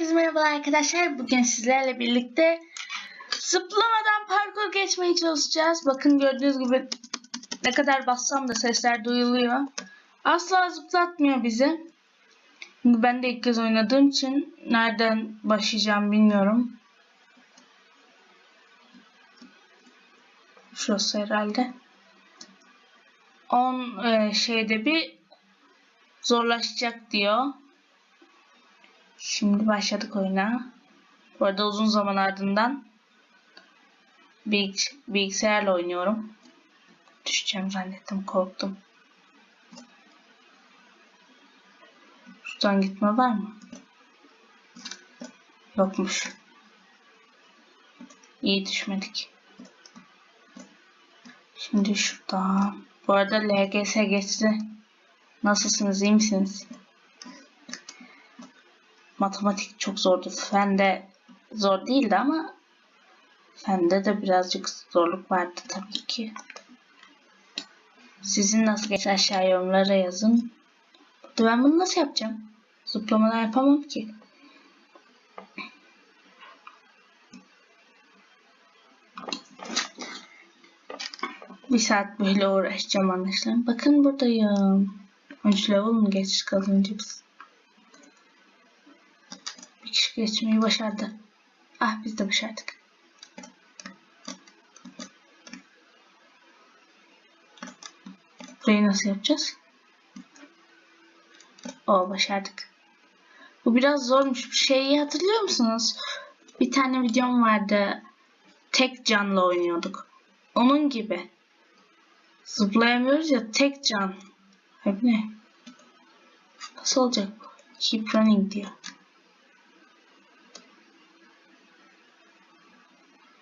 Herkese merhaba arkadaşlar. Bugün sizlerle birlikte zıplamadan parkur geçmeye çalışacağız. Bakın gördüğünüz gibi ne kadar bassam da sesler duyuluyor. Asla zıplatmıyor bizi. Şimdi ben de ilk kez oynadığım için nereden başlayacağım bilmiyorum. Şurası herhalde. 10 e, şeyde bir zorlaşacak diyor. Şimdi başladık oyuna. Bu arada uzun zaman ardından bilgis bilgisayarla oynuyorum. Düşeceğim zannettim, korktum. Şuradan gitme var mı? Yokmuş. İyi düşmedik. Şimdi şuradan. Bu arada LGS geçti. Nasılsınız, iyi misiniz? Matematik çok zordu. Fende zor değildi ama fende de birazcık zorluk vardı tabii ki. Sizin nasıl geçti aşağı yorumlara yazın. Ben bunu nasıl yapacağım? Zıplamadan yapamam ki. Bir saat böyle uğraşacağım anlaşılan. Bakın buradayım. 13 level mı geç kalınca biz? Kişi geçmeyi başardı. Ah biz de başardık. Burayı nasıl yapacağız? O başardık. Bu biraz zormuş. Bir şeyi hatırlıyor musunuz? Bir tane videom vardı. Tek canlı oynuyorduk. Onun gibi. Zıplayamıyoruz ya tek can. Hep ne? Nasıl olacak bu? Keep running diyor.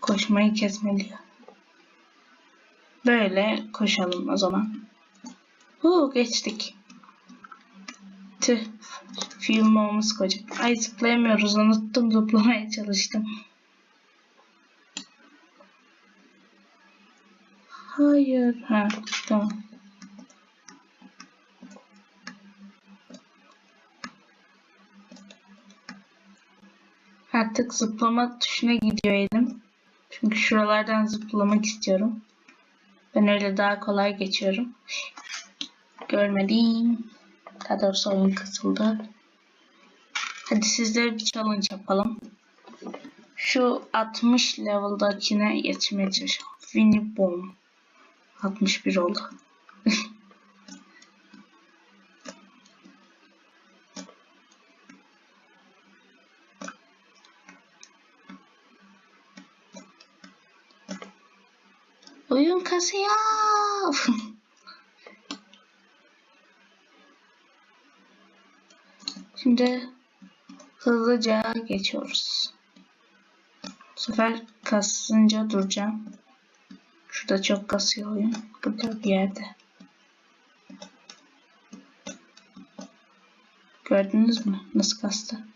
Koşmayı kesmeliyor. Böyle koşalım o zaman. Huu geçtik. Tüh. Filmimiz koca. Ay zıplayamıyoruz. Unuttum zıplamaya çalıştım. Hayır. Ha tamam. Artık zıplama tuşuna gidiyor elim. Çünkü şuralardan zıplamak istiyorum. Ben öyle daha kolay geçiyorum. Görmedim. Daha doğrusu oyun kısıldı. Hadi sizlere bir challenge yapalım. Şu 60 level'dakine geçmeye çalışalım. Winnie Bomb. 61 oldu. Kasıyor. Şimdi hızlıca geçiyoruz. Bu sefer kasınca duracağım. Şurada çok kasıyor oyun. Burada bir yerde. Gördünüz mü? Nasıl kastı?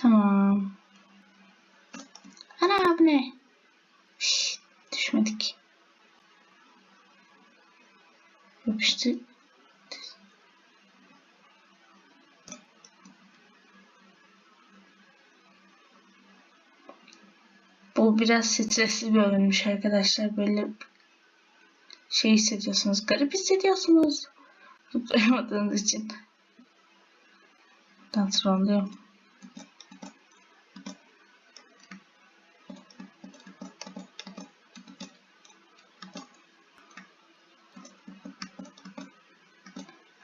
Tamam. Ana bu ne? Şşş, düşmedik. Yapıştı. Bu biraz stresli bir oyunmuş arkadaşlar. Böyle şey hissediyorsunuz. Garip hissediyorsunuz. Zıplayamadığınız için. Kontrollüyorum.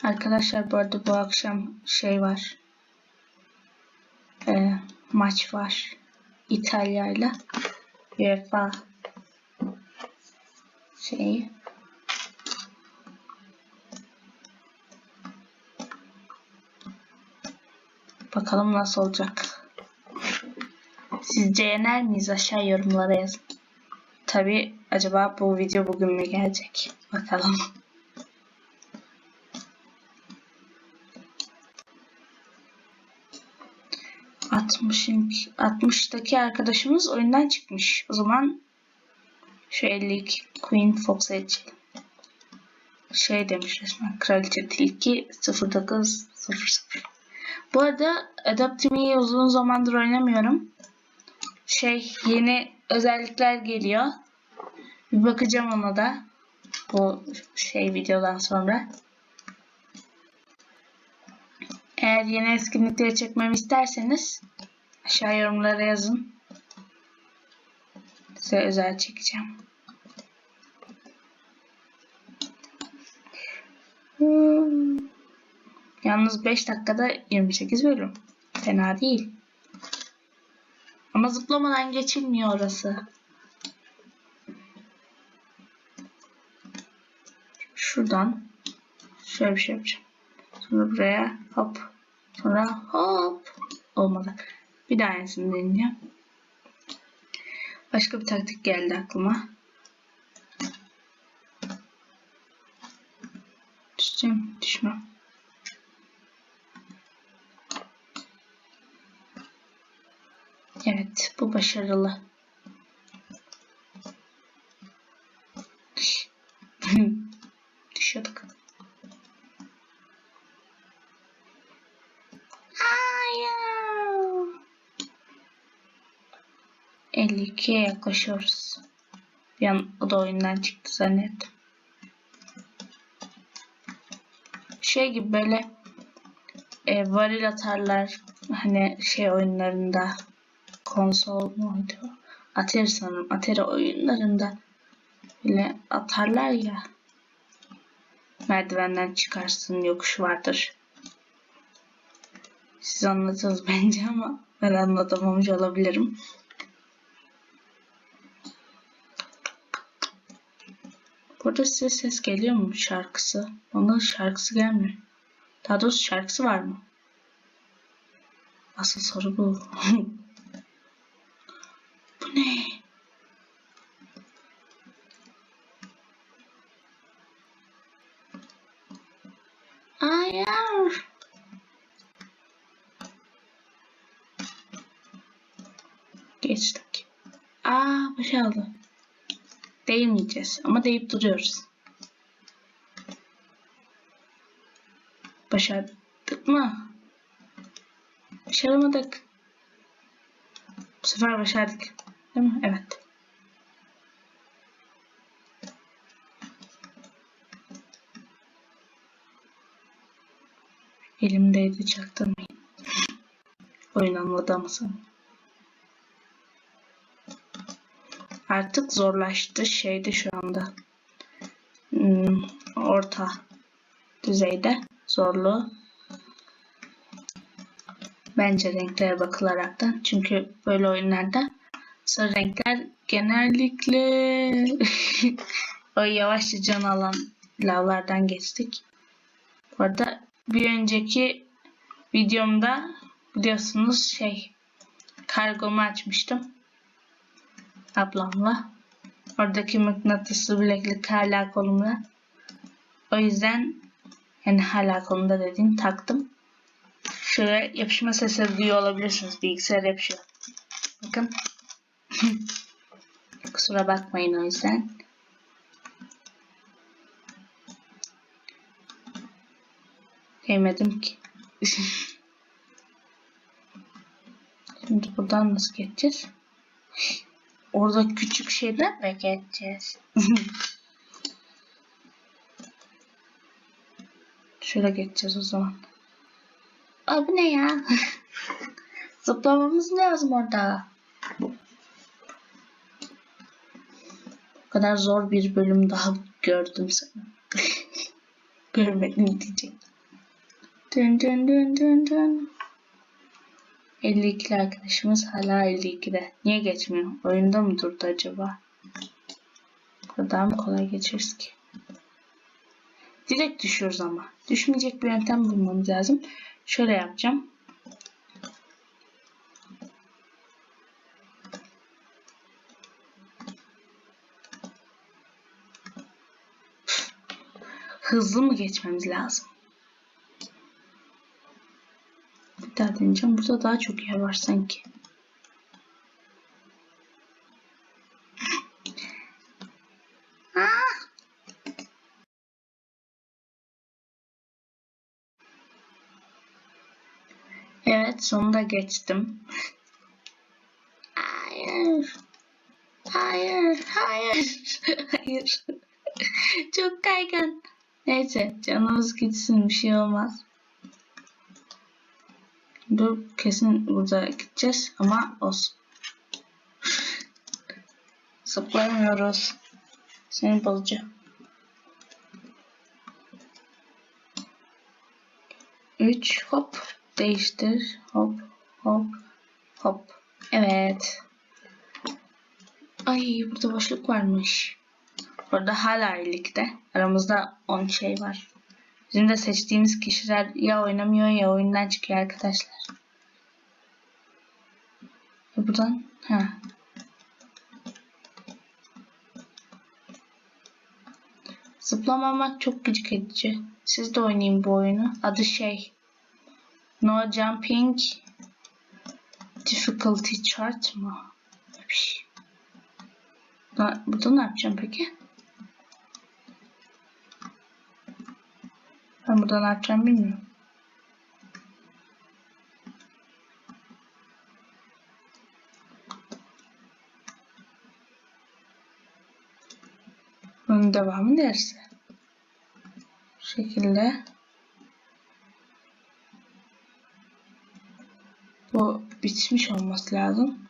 Arkadaşlar bu arada bu akşam şey var. Ee, maç var. İtalya ile UEFA şeyi. Bakalım nasıl olacak. Sizce yener miyiz? Aşağı yorumlara yazın. Tabi acaba bu video bugün mü gelecek? Bakalım. Altmışın, 60'daki arkadaşımız oyundan çıkmış. O zaman Şu 52 Queen Fox'a geçelim. Şey demiş resmen. Kraliçe Tilki 0900. Bu arada Adaptime'yi uzun zamandır oynamıyorum. Şey yeni özellikler geliyor. Bir bakacağım ona da. Bu şey videodan sonra. Eğer yeni etkinlikleri çekmemi isterseniz aşağı yorumlara yazın. Size özel çekeceğim. Hmm. Yalnız 5 dakikada 28 bölüm. Fena değil. Ama zıplamadan geçilmiyor orası. Şuradan şöyle bir şey yapacağım. Sonra buraya hop. Sonra hop. Olmadı. Bir daha aynısını deneyeceğim. Başka bir taktik geldi aklıma. Düşeceğim, düşmem. Evet, bu başarılı. Düşüyorduk. Hayır. 52'ye yaklaşıyoruz. Bir an o da oyundan çıktı zannettim. Şey gibi böyle e, varil atarlar hani şey oyunlarında konsol muydu? Atari sanırım. Atari oyunlarında böyle atarlar ya merdivenden çıkarsın yokuş vardır. Siz anladınız bence ama ben anlatamamış olabilirim. Burada size ses geliyor mu şarkısı? Bana şarkısı gelmiyor. Daha doğrusu şarkısı var mı? Asıl soru bu Değmeyeceğiz ama deyip duruyoruz. Başardık mı? Başaramadık. Bu sefer başardık. Değil mi? Evet. Elimdeydi çaktırmayın. Oyun anladı ama sanırım. Artık zorlaştı şeyde şu anda. Hmm, orta düzeyde zorluğu. Bence renklere bakılaraktan. Çünkü böyle oyunlarda sarı renkler genellikle o yavaşça can alan lavlardan geçtik. Bu arada bir önceki videomda biliyorsunuz şey kargomu açmıştım ablamla. Oradaki mıknatıslı bileklik hala kolumda. O yüzden yani hala kolumda dediğim taktım. Şöyle yapışma sesi duyuyor olabilirsiniz. Bilgisayar yapışıyor. Bakın. Kusura bakmayın o yüzden. Değmedim ki. Şimdi buradan nasıl geçeceğiz? Orada küçük şeyden mi geçeceğiz? Şöyle geçeceğiz o zaman. Abi ne ya? Zıplamamız lazım orada. Bu kadar zor bir bölüm daha gördüm sana. Görmedim diyecek. Dün dün dün dün dün. 52 arkadaşımız hala 52'de. Niye geçmiyor? Oyunda mı durdu acaba? Bu kadar mı kolay geçeriz ki? Direkt düşüyoruz ama. Düşmeyecek bir yöntem bulmamız lazım. Şöyle yapacağım. Hızlı mı geçmemiz lazım? deneyeceğim. Burada daha çok yer var sanki. Ah! Evet sonunda geçtim. Hayır. Hayır. Hayır. Hayır. Çok kaygan. Neyse canımız gitsin bir şey olmaz. Dur kesin burada gideceğiz ama olsun. Zıplayamıyoruz. Seni bozucu. Üç hop değiştir. Hop hop hop. Evet. Ay burada boşluk varmış. Burada hala birlikte. Aramızda 10 şey var. Bizim de seçtiğimiz kişiler ya oynamıyor ya oyundan çıkıyor arkadaşlar. Ve buradan ha. Zıplamamak çok gıcık edici. Siz de oynayın bu oyunu. Adı şey. No Jumping Difficulty Chart mı? Bir şey. Da- Burada ne yapacağım peki? Ben burada ne yapacağım bilmiyorum. Bunun devamı dersi. Bu şekilde. Bu bitmiş olması lazım.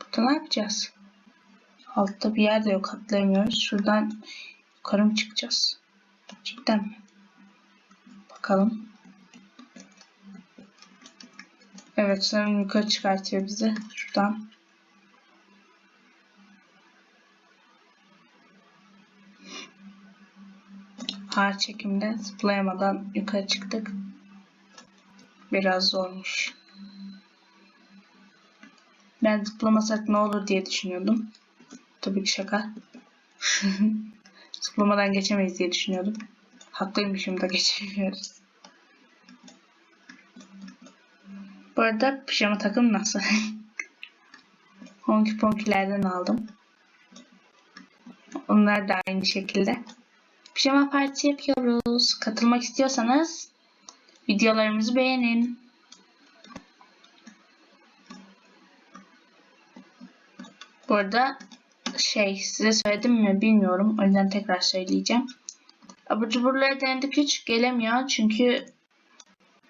Burada ne yapacağız? Altta bir yer de yok atlayamıyoruz. Şuradan yukarı mı çıkacağız? Cidden mi? Bakalım. Evet sanırım yukarı çıkartıyor bizi. Şuradan. Ağır çekimde zıplayamadan yukarı çıktık. Biraz zormuş. Ben zıplamasak ne olur diye düşünüyordum. Tabii ki şaka. Zıplamadan geçemeyiz diye düşünüyordum. Haklıymışım da geçemiyoruz. Bu arada pijama takım nasıl? Honky Ponky'lerden aldım. Onlar da aynı şekilde. Pijama partisi yapıyoruz. Katılmak istiyorsanız videolarımızı beğenin. Bu arada şey size söyledim mi bilmiyorum. O yüzden tekrar söyleyeceğim. Abur cuburları denedik hiç gelemiyor. Çünkü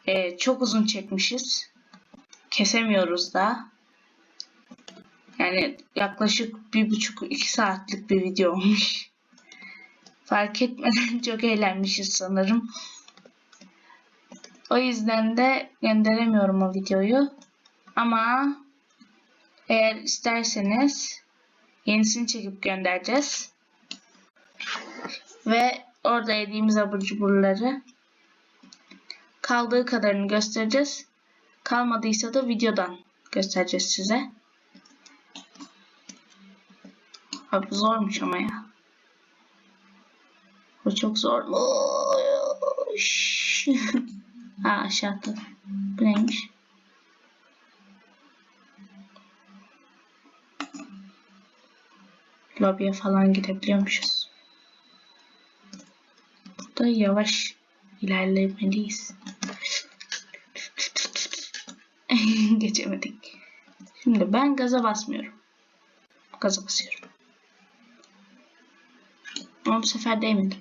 e, çok uzun çekmişiz. Kesemiyoruz da. Yani yaklaşık bir buçuk iki saatlik bir video olmuş. Fark etmeden çok eğlenmişiz sanırım. O yüzden de gönderemiyorum o videoyu. Ama eğer isterseniz yenisini çekip göndereceğiz. Ve orada yediğimiz abur cuburları kaldığı kadarını göstereceğiz. Kalmadıysa da videodan göstereceğiz size. Abi zormuş ama ya. Bu çok zormuş. ha aşağıda. Bu neymiş? Lobiye falan gidebiliyormuşuz. Burada yavaş ilerlemeliyiz. Geçemedik. Şimdi ben gaza basmıyorum. Gaza basıyorum. Ama bu sefer değmedim.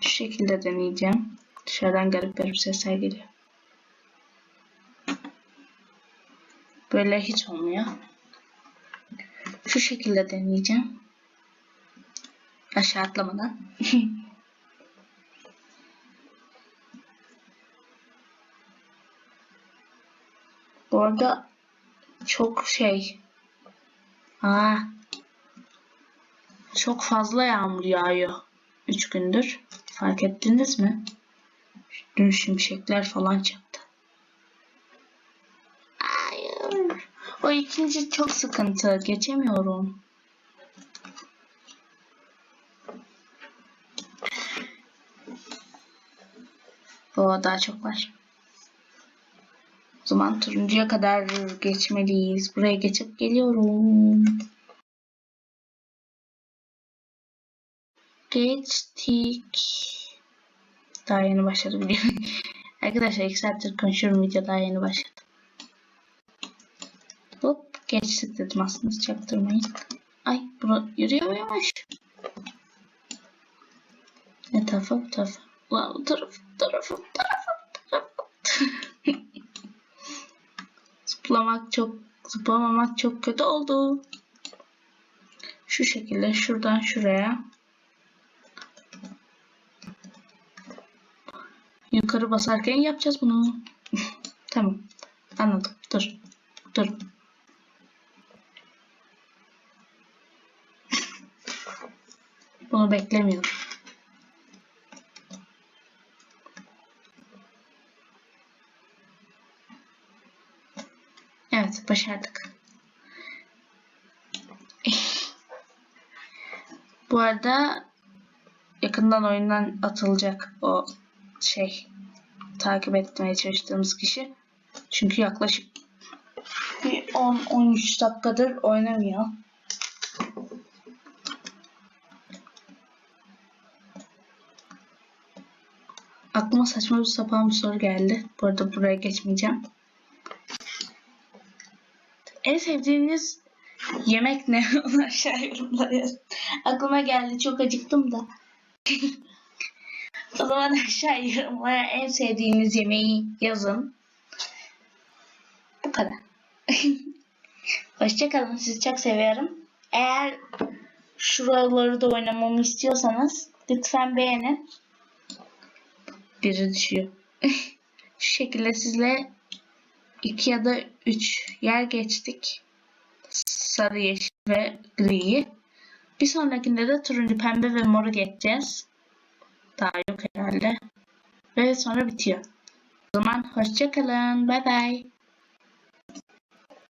Şu şekilde deneyeceğim. Dışarıdan garip garip sesler geliyor. Böyle hiç olmuyor. Şu şekilde deneyeceğim. Aşağı atlamadan. Bu arada çok şey. Aa, çok fazla yağmur yağıyor. 3 gündür. Fark ettiniz mi? Dün şimşekler falan çaktı. Hayır. O ikinci çok sıkıntı. Geçemiyorum. O daha çok var. O zaman turuncuya kadar geçmeliyiz. Buraya geçip geliyorum. Geçtik. Daha yeni başladı. Arkadaşlar 2 saattir konuşuyorum video daha yeni başladı. Geçtik dedim aslında çaktırmayın. Ay bunu yürüyor muymuş? Ne tarafa bu tarafa? Ulan bu taraf, tarafa, bu tarafa. Zıplamak çok, zıplamamak çok kötü oldu. Şu şekilde şuradan şuraya. Yukarı basarken yapacağız bunu. tamam. Anladım. Dur. Dur. Bunu beklemiyorum. Evet, başardık. Bu arada yakından oyundan atılacak o şey takip etmeye çalıştığımız kişi. Çünkü yaklaşık bir 10-13 dakikadır oynamıyor. Aklıma saçma bir sapan bir soru geldi. Bu arada buraya geçmeyeceğim. En sevdiğiniz yemek ne? Onu aşağı yorumlara. Aklıma geldi. Çok acıktım da. o zaman aşağı yorumlara en sevdiğiniz yemeği yazın. Bu kadar. Hoşçakalın. Sizi çok seviyorum. Eğer şuraları da oynamamı istiyorsanız lütfen beğenin. Biri düşüyor. Şu şekilde sizle iki ya da üç yer geçtik. Sarı, yeşil ve griyi. Bir sonrakinde de turuncu, pembe ve moru geçeceğiz. Daha yok herhalde. Ve sonra bitiyor. O zaman hoşçakalın. Bay bay.